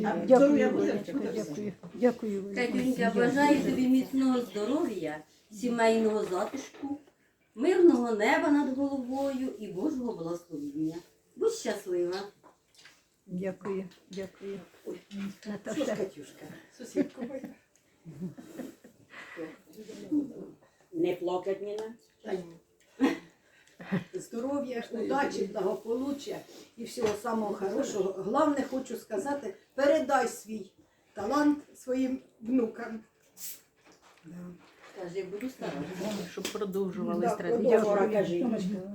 Дякую, дякую? Дякую, дякую. Катюнька, бажаю тобі міцного здоров'я, сімейного затишку, мирного неба над головою і Божого благословіння. Будь щаслива. Дякую, дякую. Що ж, Наташа, Катюшка? Сусідку моя. Не плакать Ніна. Здоров'я, удачі, благополуччя і всього самого хорошого. Головне, хочу сказати, передай свій талант своїм внукам. Да. Каже, буду старатися. Щоб продовжували Да, кажи.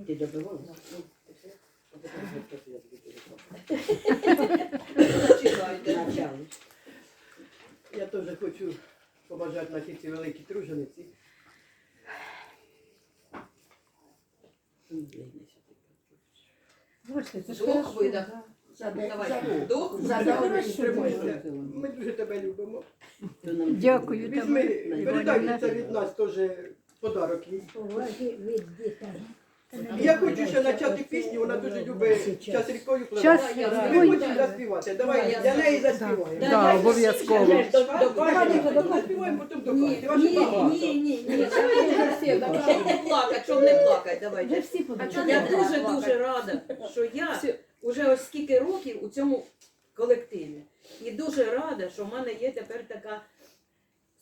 Ти добивала? Я теж хочу побажати нашій великій тружениці. Бачите, це ж Двох хорошо. видах. За Давай, вдох. за Дякую, хорошо. тримайся. Ми дуже тебе любимо. Дякую, Візьми, передай це від нас теж подарок їй. Поваги від дітей. Я хочу ще почати пісню, вона дуже любить. Час рікою пливе. ой. Ми хочемо заспівати. Давай для неї заспіваємо. Да, обов'язково. Заспіваємо, потім Ні, ні, ні, ні, ні. Щоб не плакати, щоб не плакати, давайте. А Я дуже дуже рада, що я вже ось скільки років у цьому колективі. І дуже рада, що в мене є тепер така,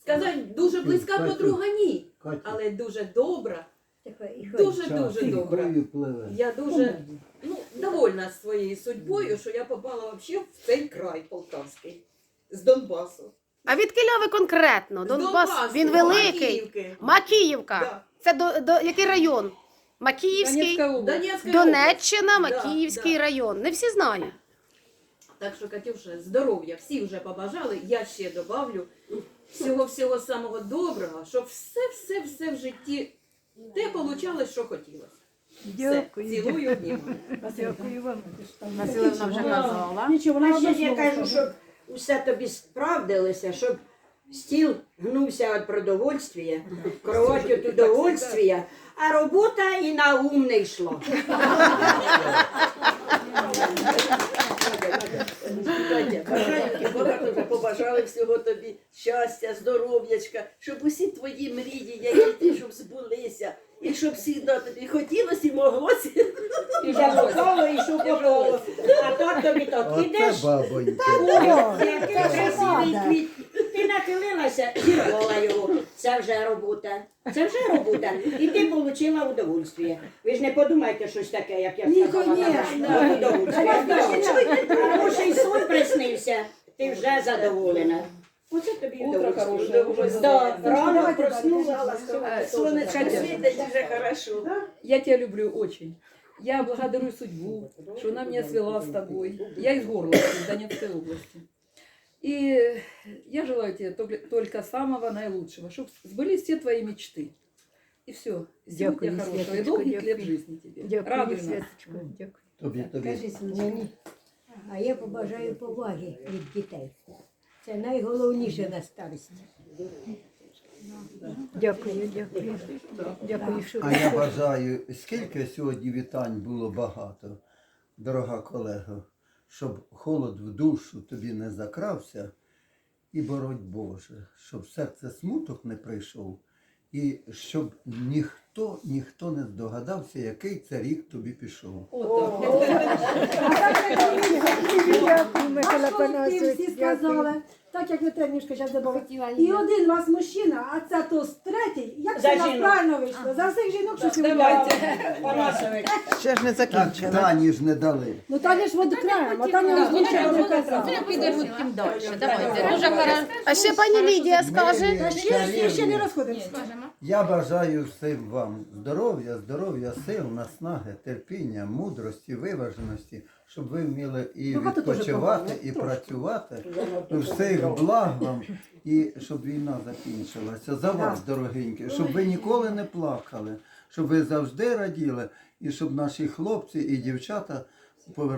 сказати, дуже близька подруга, ні, але дуже добра, Тихо, і хай. дуже дуже час добра. пливе. Я дуже ну, довольна своєю судьбою, що я попала взагалі в цей край полтавський з Донбасу. А від Киля ви конкретно? З Донбас, Донбасу, він великий. Макіївки. Макіївка. Да. Це до, до який район? Макіївський, Донецька область. Донеччина, Да, Макіївський да. район. Не всі знають. Так що, Катюша, здоров'я, всі вже побажали, я ще добавлю всього-всього самого доброго, щоб все-все-все в житті те получалось, що хотілося. Все, цілую дякую. обнімаю. Дякую вам. Василівна вже казала. Нічого, вона ще я кажу, щоб усе тобі справдилося, щоб стіл гнувся від продовольствия, кровать від удовольствия, а робота і на ум не йшла. Бажаю, багато побажали всього тобі щастя, здоров'ячка, щоб усі твої мрії, які ти, щоб збулися, і щоб завжди тобі хотілося і моглося. І жалокало, і шукало. А то тобі так ідеш, бабонька. Який красивий квіт. Ти нахилилася, зірвала його. Це вже робота. Це вже робота. І ти отримала удовольствие. Ви ж не подумайте щось таке, як я Ні, сказала. конечно. Удовольствие. Да. Хороший сон приснився. Ти вже задоволена. Оце тобі Утро удовольствие. хороше. Да, рано Давайте проснулася. Сонечко світить дуже хорошо. Я тебя люблю очень. Я благодарю судьбу, что она меня свела с тобой. Я из Горловки, из Донецкой области. И я желаю тебе только, только самого наилучшего, чтобы сбылись все твои мечты. И все. Всего Дякую, тебе хорошего. И Светочка, долгих лет дякую. жизни тебе. Дякую, Радуй нас. Святочко. Дякую. Тобі, тобі. Мені. А я побажаю поваги від дітей. Це найголовніше на старості. Дякую, дякую. Дякую, що А я бажаю, скільки сьогодні вітань було багато, дорога колего, щоб холод в душу тобі не закрався, і бороть Боже, щоб в серце смуток не прийшов, і щоб ніхто, ніхто не здогадався, який це рік тобі пішов. Дякую, Михайло всі Панасович. сказали, так як ви тренішка зараз добавили. І один у вас мужчина, а це то третій. Як За це у нас жінок. правильно вийшло? За всіх жінок, що сьогодні. Панасович. Ще ж не Так закінчили. Тані ж не дали. Ну Таня ж воду краєм, а Таня розлучила не казала. Підемо втім далі. Давайте. Дуже хорошо. А ще пані Лідія скаже. Та ще, ще, ще не розходимося. Я бажаю всім вам здоров'я, здоров'я, сил, наснаги, терпіння, мудрості, виваженості, щоб ви вміли і Багато дуже відпочивати, погано, і трошки. працювати. Ну, Всіх благ вам, і щоб війна закінчилася. За вас, дорогенькі, щоб ви ніколи не плакали, щоб ви завжди раділи, і щоб наші хлопці і дівчата повернулися.